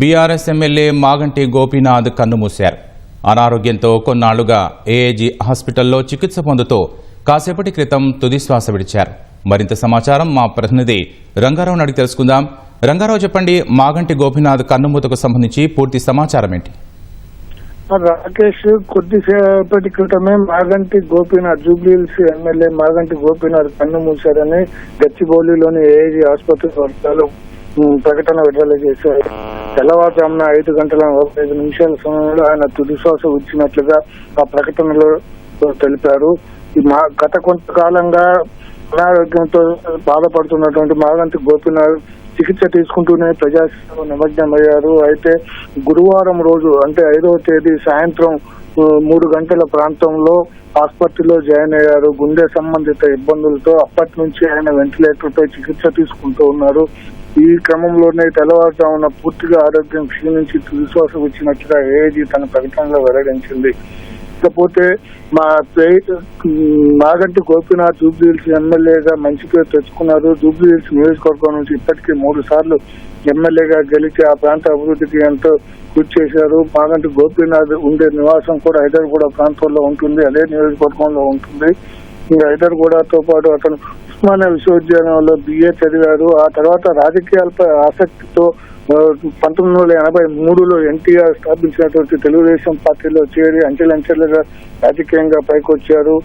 BRS MLA Maganti Gopinath కన్నుమూశారు. అనారోగ్యంతో కొన్నాళ్ళుగా AAG హాస్పిటల్లో చికిత్స పొందుతూ కాసేపటి క్రితం తుది శ్వాస విడిచారు. మరింత సమాచారం మా ప్రతినిధి రంగారావు అడిగి తెలుసుకుందాం. రంగారావు చెప్పండి మాగంటి గోపీనాథ్ కన్నుమూతకు సంబంధించి పూర్తి సమాచారం ఏంటి? రాకేష్ కొద్దిసేపటి క్రితమే మాగంటి గోపీనాథ్ జూబ్లీహిల్స్ ఎమ్మెల్యే మాగంటి గోపీనాథ్ కన్ను మూశారని గచ్చిబౌలిలోని ఏఐజీ ఆసుపత్రి వర్గాలు ప్రకటన విడుదల చేశారు. తెల్లవారుజామున ఐదు గంటల ముప్పై ఐదు నిమిషాల సమయంలో ఆయన తుదిశ్వాస వచ్చినట్లుగా ఆ ప్రకటనలో తెలిపారు. మా గత కొంతకాలంగా అనారోగ్యంతో బాధపడుతున్నటువంటి మాగంటి గోపీనాథ్ చికిత్స తీసుకుంటూనే ప్రజాసేవ నిమగ్నమయ్యారు. అయితే గురువారం రోజు అంటే ఐదవ తేదీ సాయంత్రం మూడు గంటల ప్రాంతంలో ఆసుపత్రిలో జాయిన్ అయ్యారు. గుండె సంబంధిత ఇబ్బందులతో అప్పటి నుంచి ఆయన వెంటిలేటర్ పై చికిత్స తీసుకుంటూ ఉన్నారు. ఈ క్రమంలోనే తెల్లవారుజామున పూర్తిగా ఆరోగ్యం క్షీణించి తుదిశ్వాస వచ్చినట్లుగా ఏఐజీ తన ప్రకటనలో వెల్లడించింది. ఇకపోతే మా పే- మాగంటి గోపీనాథ్ జూబ్లీహిల్స్ ఎమ్మెల్యేగా మంచి పేరు తెచ్చుకున్నారు. జూబ్లీహిల్స్ నియోజకవర్గం నుంచి ఇప్పటికీ మూడు సార్లు ఎమ్మెల్యేగా గెలిచి ఆ ప్రాంత అభివృద్ధికి ఎంతో కృషి చేశారు. మాగంటి గోపీనాథ్ ఉండే నివాసం కూడా హైదరాబాద్ ప్రాంతంలో ఉంటుంది. అదే నియోజకవర్గంలో ఉంటుంది. హైదర్ హైదర్గూడతో పాటు అతను ఉస్మానియా విశ్వవిద్యాలయంలో బిఏ చదివారు. ఆ తర్వాత రాజకీయాలపై ఆసక్తితో పంతొమ్మిది వందల ఎనభై మూడులో ఎన్టీఆర్ స్థాపించినటువంటి తెలుగుదేశం పార్టీలో చేరి అంచెలంచెలుగా రాజకీయంగా పైకొచ్చారు.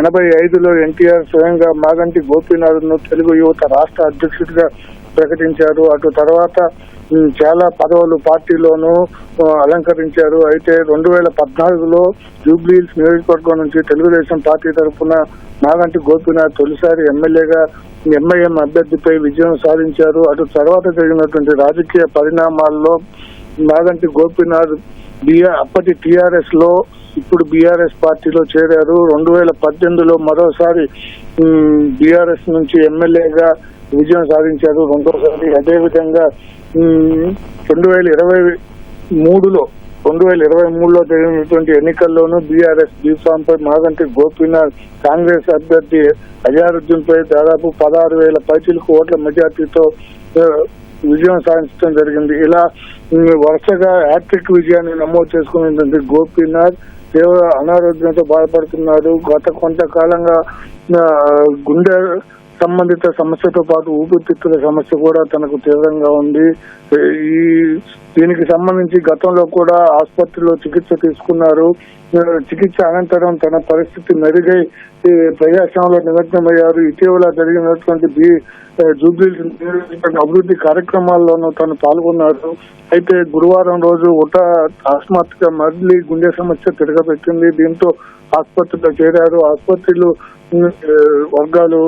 ఎనభై ఐదులో ఎన్టీఆర్ స్వయంగా మాగంటి గోపీనాథ్ను తెలుగు యువత రాష్ట్ర అధ్యక్షుడిగా ప్రకటించారు. అటు తర్వాత చాలా పదవులు పార్టీలోనూ అలంకరించారు. అయితే రెండు వేల పద్నాలుగులో జూబ్లీహిల్స్ నియోజకవర్గం నుంచి తెలుగుదేశం పార్టీ తరఫున నాగంటి గోపీనాథ్ తొలిసారి ఎమ్మెల్యేగా ఎంఐఎం అభ్యర్థిపై విజయం సాధించారు. అటు తర్వాత జరిగినటువంటి రాజకీయ పరిణామాల్లో నాగంటి గోపీనాథ్ అప్పటి టిఆర్ఎస్లో ఇప్పుడు బీఆర్ఎస్ పార్టీలో చేరారు. రెండు వేల పద్దెనిమిదిలో మరోసారి బీఆర్ఎస్ నుంచి ఎమ్మెల్యేగా విజయం సాధించారు. రెండోసారి అదేవిధంగా రెండు వేల ఇరవై మూడులో రెండు వేల ఇరవై మూడులో జరిగినటువంటి ఎన్నికల్లోనూ బీఆర్ఎస్ బీఫామ్ పై మాగంటి గోపీనాథ్ కాంగ్రెస్ అభ్యర్థి అజారుద్దీన్ పై దాదాపు పదహారు వేల పైచిలకు ఓట్ల మెజార్టీతో విజయం సాధించడం జరిగింది. ఇలా వరుసగా హ్యాట్రిక్ విజయాన్ని నమోదు చేసుకున్నటువంటి గోపీనాథ్ తీవ్ర అనారోగ్యంతో బాధపడుతున్నారు. గత కొంతకాలంగా గుండె సంబంధిత సమస్యతో పాటు ఊపిరితిత్తుల సమస్య కూడా తనకు తీవ్రంగా ఉంది. ఈ దీనికి సంబంధించి గతంలో కూడా ఆసుపత్రిలో చికిత్స తీసుకున్నారు. చికిత్స అనంతరం తన పరిస్థితి మెరుగై ఈ ప్రజాశ్రమంలో నిమగ్నమయ్యారు. ఇటీవల జరిగినటువంటి బి జూబ్లీస్ అభివృద్ధి కార్యక్రమాల్లోనూ తను పాల్గొన్నారు. అయితే గురువారం రోజు ఉట అకస్మాత్తుగా మళ్ళీ గుండె సమస్య తిరగబెట్టింది. దీంతో ఆసుపత్రిలో చేరారు. ఆసుపత్రిలో వర్గాలు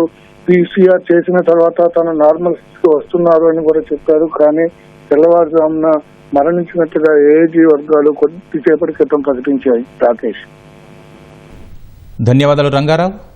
పీసీఆర్ చేసిన తర్వాత తన నార్మల్ స్థితికి వస్తున్నారు అని కూడా చెప్పారు. కానీ తెల్లవారుజామున మరణించినట్టుగా ఏజీ వర్గాలు కొద్దిసేపటి క్రితం ప్రకటించాయి. రాకేష్. ధన్యవాదాలు రంగారావు.